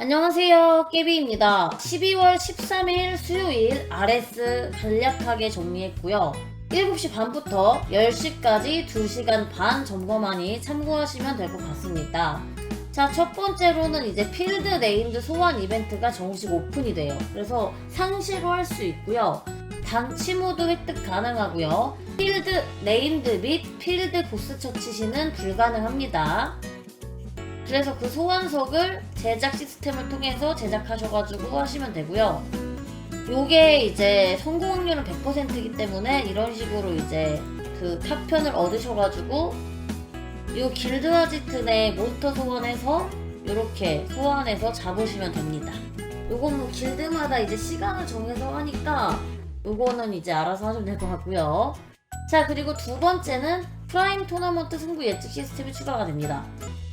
안녕하세요 깨비입니다. 12월 13일 수요일 RS 간략하게 정리했고요. 7시 반부터 10시까지 2시간 반 점검하니 참고하시면 될 것 같습니다. 자 첫 번째로는 이제 필드 네임드 소환 이벤트가 정식 오픈이 돼요. 그래서 상시로 할 수 있고요. 방치 모드 획득 가능하고요. 필드 네임드 및 필드 보스 처치 시는 불가능합니다 그래서 그 소환석을 제작 시스템을 통해서 제작하셔가지고 하시면 되고요. 요게 이제 성공 확률은 100%이기 때문에 이런 식으로 이제 그 파편을 얻으셔가지고 요 길드 아지트 내 몬스터 소환해서 요렇게 소환해서 잡으시면 됩니다. 요건 뭐 길드마다 이제 시간을 정해서 하니까 요거는 이제 알아서 하시면 될 것 같고요. 자 그리고 두 번째는 프라임 토너먼트 승부 예측 시스템이 추가가 됩니다.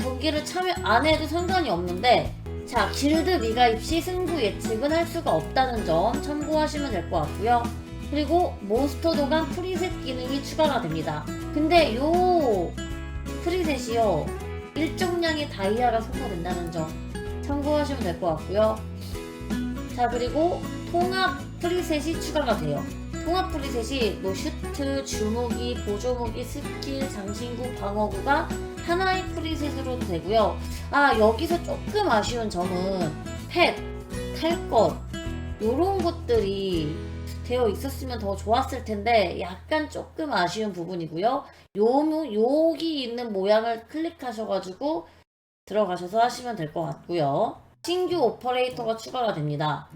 경기를 참여 안 해도 상관이 없는데 자 길드 미가입 시 승부 예측은 할 수가 없다는 점 참고하시면 될 것 같고요. 그리고 몬스터 도감 프리셋 기능이 추가가 됩니다. 근데 요 프리셋이요 일정량의 다이아가 소모된다는 점 참고하시면 될 것 같고요. 자 그리고 통합 프리셋이 추가가 돼요. 통합 프리셋이 뭐 슈트, 주무기, 보조무기, 스킬, 장신구, 방어구가 하나의 프리셋으로 되고요. 아 여기서 조금 아쉬운 점은 펫, 탈것 요런 것들이 되어 있었으면 더 좋았을 텐데 약간 조금 아쉬운 부분이고요. 요 여기 있는 모양을 클릭하셔가지고 들어가셔서 하시면 될 것 같고요. 신규 오퍼레이터가 추가가 됩니다.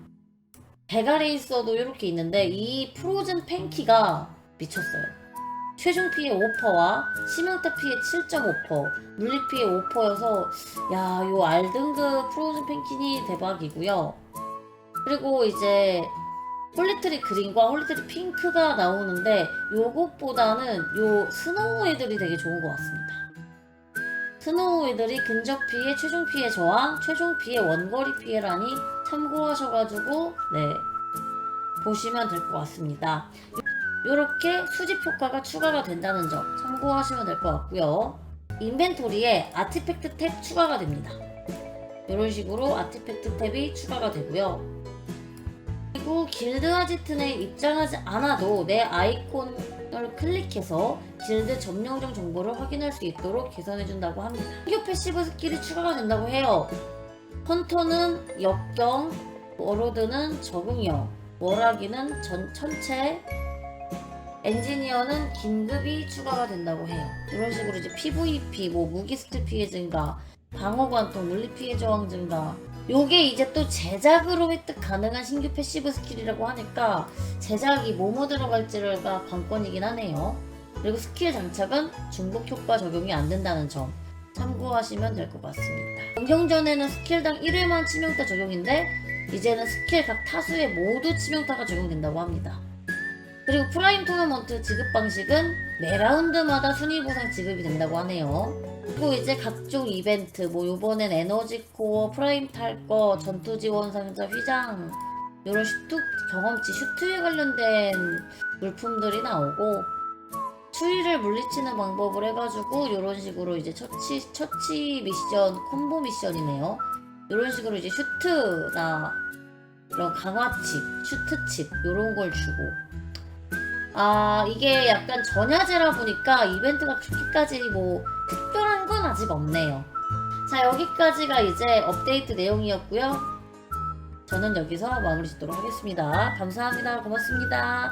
베가레이서도 이렇게 있는데 이 프로즌 팬키가 미쳤어요. 최종 피해 5%와 치명타 피해 7.5%, 물리 피해 5%여서 야, 요 R등급 프로즌 팬킨이 대박이고요. 그리고 이제 홀리트리 그린과 홀리트리 핑크가 나오는데 요것보다는 요 스노우 애들이 되게 좋은 것 같습니다. 스노우 애들이 근접 피해, 최종 피해 저항, 최종 피해 원거리 피해라니 참고하셔가지고 네 보시면 될 것 같습니다. 이렇게 수집 효과가 추가가 된다는 점 참고하시면 될 것 같고요. 인벤토리에 아티팩트 탭 추가가 됩니다. 이런 식으로 아티팩트 탭이 추가가 되고요. 그리고 길드 아지튼에 입장하지 않아도 내 아이콘을 클릭해서 길드 점령정 정보를 확인할 수 있도록 개선해준다고 합니다. 신규 패시브 스킬이 추가가 된다고 해요. 헌터는 역경, 워로드는 적응형, 월하기는 전, 천체, 엔지니어는 긴급이 추가가 된다고 해요. 이런 식으로 이제 PVP, 뭐 무기 스킬 피해 증가, 방어 관통, 물리 피해 저항 증가. 요게 이제 또 제작으로 획득 가능한 신규 패시브 스킬이라고 하니까 제작이 뭐뭐 들어갈지가 관건이긴 하네요. 그리고 스킬 장착은 중복 효과 적용이 안 된다는 점 참고하시면 될 것 같습니다. 변경전에는 스킬당 1회만 치명타 적용인데 이제는 스킬 각 타수에 모두 치명타가 적용된다고 합니다. 그리고 프라임 토너먼트 지급 방식은 매 라운드마다 순위 보상 지급이 된다고 하네요. 그리고 이제 각종 이벤트, 뭐 요번엔 에너지 코어, 프라임 탈거, 전투 지원 상자, 휘장 이런 슈트 경험치 슈트에 관련된 물품들이 나오고 추위를 물리치는 방법을 해가지고 이런 식으로 이제 처치 처치 미션 콤보 미션이네요. 이런 식으로 이제 슈트나 이런 강화칩, 슈트칩 이런 걸 주고 아 이게 약간 전야제라 보니까 이벤트가 그렇게까지 뭐 특별한 건 아직 없네요. 자 여기까지가 이제 업데이트 내용이었고요. 저는 여기서 마무리 짓도록 하겠습니다. 감사합니다. 고맙습니다.